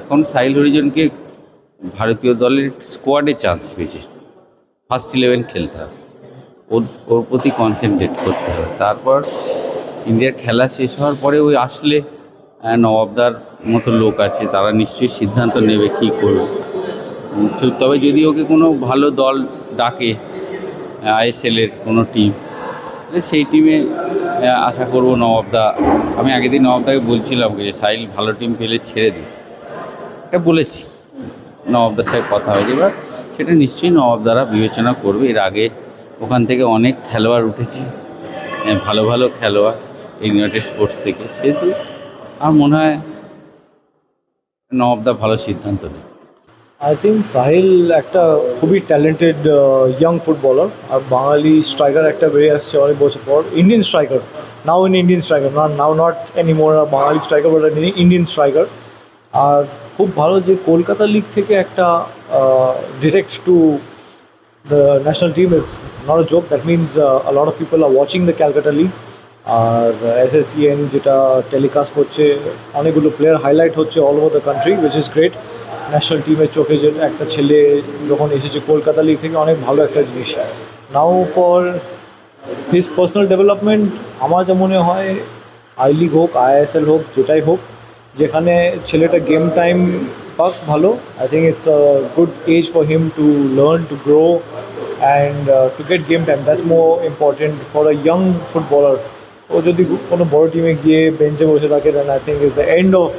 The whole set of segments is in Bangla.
এখন সাহিল হরিজনকে ভারতীয় দলের স্কোয়াডে চান্স পেয়েছে। ফার্স্ট ইলেভেন খেলতে হবে। ওর ওর প্রতি কনসেন্ট্রেট করতে হবে। তারপর ইন্ডিয়ার খেলা শেষ হওয়ার পরে ওই আসলে নবাবদার মতো লোক আছে, তারা নিশ্চয়ই সিদ্ধান্ত নেবে কী করবে। তবে যদি ওকে কোনো ভালো দল ডাকে আইএসএলের কোনো টিম সেই টিমে আশা করব নবাবদা, আমি আগের দিন নবাবদাকে বলছিলাম যে, সাহিল ভালো টিম পেলে ছেড়ে দিই এটা বলেছি। নবাবদার সাথে কথা হয়েছে। এবার সেটা নিশ্চয়ই নবাবদারা বিবেচনা করবে। এর আগে ওখান থেকে অনেক খেলোয়াড় উঠেছে। ভালো ভালো খেলোয়াড় ইউনাইটেড স্পোর্টস থেকে। সেহেতু আমার মনে হয় নবাবদা ভালো সিদ্ধান্ত নেবে। আই থিঙ্ক সাহিল একটা খুবই ট্যালেন্টেড ইয়াং ফুটবলার আর বাঙালি স্ট্রাইকার একটা বেরিয়ে আসছে অনেক বছর পর। Indian striker now in Indian striker now not any more Bengali striker but Indian striker আর খুব ভালো যে কলকাতা লিগ থেকে একটা direct to. It's not a joke. That means uh, a lot of people are watching the Calcutta League. আর এসএসসিএন যেটা টেলিকাস্ট করছে অনেকগুলো প্লেয়ার হাইলাইট হচ্ছে all over the country which is great national টিমের চোখে যে একটা ছেলে যখন এসেছে কলকাতা লিগ থেকে অনেক ভালো একটা জিনিস now for his personal development আমার যা মনে হয় আই লিগ হোক আইএসএল হোক যেটাই হোক যেখানে ছেলেটা গেম টাইম পাক ভালো I think it's a good age for him to learn to grow and to get game time that's more important for a young footballer ও যদি কোনো বড় টিমে গিয়ে বেঞ্চে বসে থাকে then I think is the end of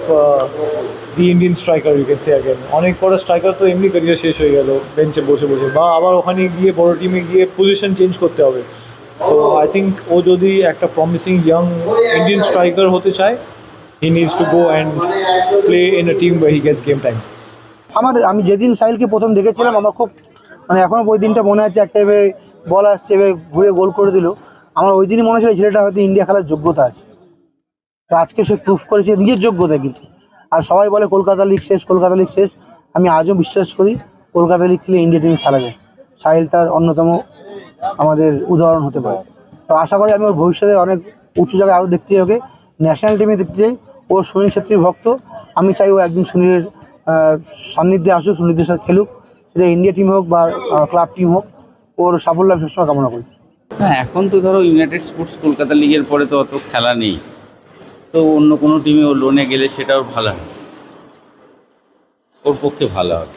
the Indian striker you can say again অনেক কটা স্ট্রাইকার তো এমনি ক্যারিয়ার শেষ হয়ে গেল বেঞ্চে বসে বসে, বা আবার ওখানে গিয়ে বড় টিমে গিয়ে পজিশন চেঞ্জ করতে হবে। সো আই থিঙ্ক ও যদি একটা প্রমিসিং ইয়াং ইন্ডিয়ান স্ট্রাইকার হতে চায় he needs to go and play in a team way he gets game time আমার, আমি যেদিন সাহিলকে প্রথম দেখেছিলাম, আমার খুব মানে এখনও ওই দিনটা মনে আছে, একটা এভাবে বল আসছে, এভাবে ঘুরে গোল করে দিল। আমার ওই দিনই মনে এই ছেলেটা হয়তো ইন্ডিয়া খেলার যোগ্যতা আছে। তো আজকে সে প্রুফ করেছে, নিজের যোগ্যতা কিন্তু। আর সবাই বলে কলকাতা লিগ শেষ, কলকাতা লিগ শেষ। আমি আজও বিশ্বাস করি, কলকাতা লিগ খেলে ইন্ডিয়া টিমে খেলা যায়। সাহিল তার অন্যতম আমাদের উদাহরণ হতে পারে। তো আশা করি আমি ওর ভবিষ্যতে অনেক উঁচু জায়গায় আরও দেখতে ওকে ন্যাশনাল টিমে দেখতে চাই। ও সুনীল ছেত্রীর ভক্ত। আমি চাই ও একদিন সুনীলের সান্নিধ্যে আসুক সুনীলের সাথে খেলুক। সেটা ইন্ডিয়া টিম হোক বা ক্লাব টিম হোক। ওর সাফল্য আমি সবসময় কামনা করি। হ্যাঁ এখন তো ধরো ইউনাইটেড স্পোর্টস কলকাতা লিগের পরে তো অত খেলা নেই। তো অন্য কোনো টিমে ও লোনে গেলে সেটাও ভালো হয়। ওর পক্ষে ভালো হবে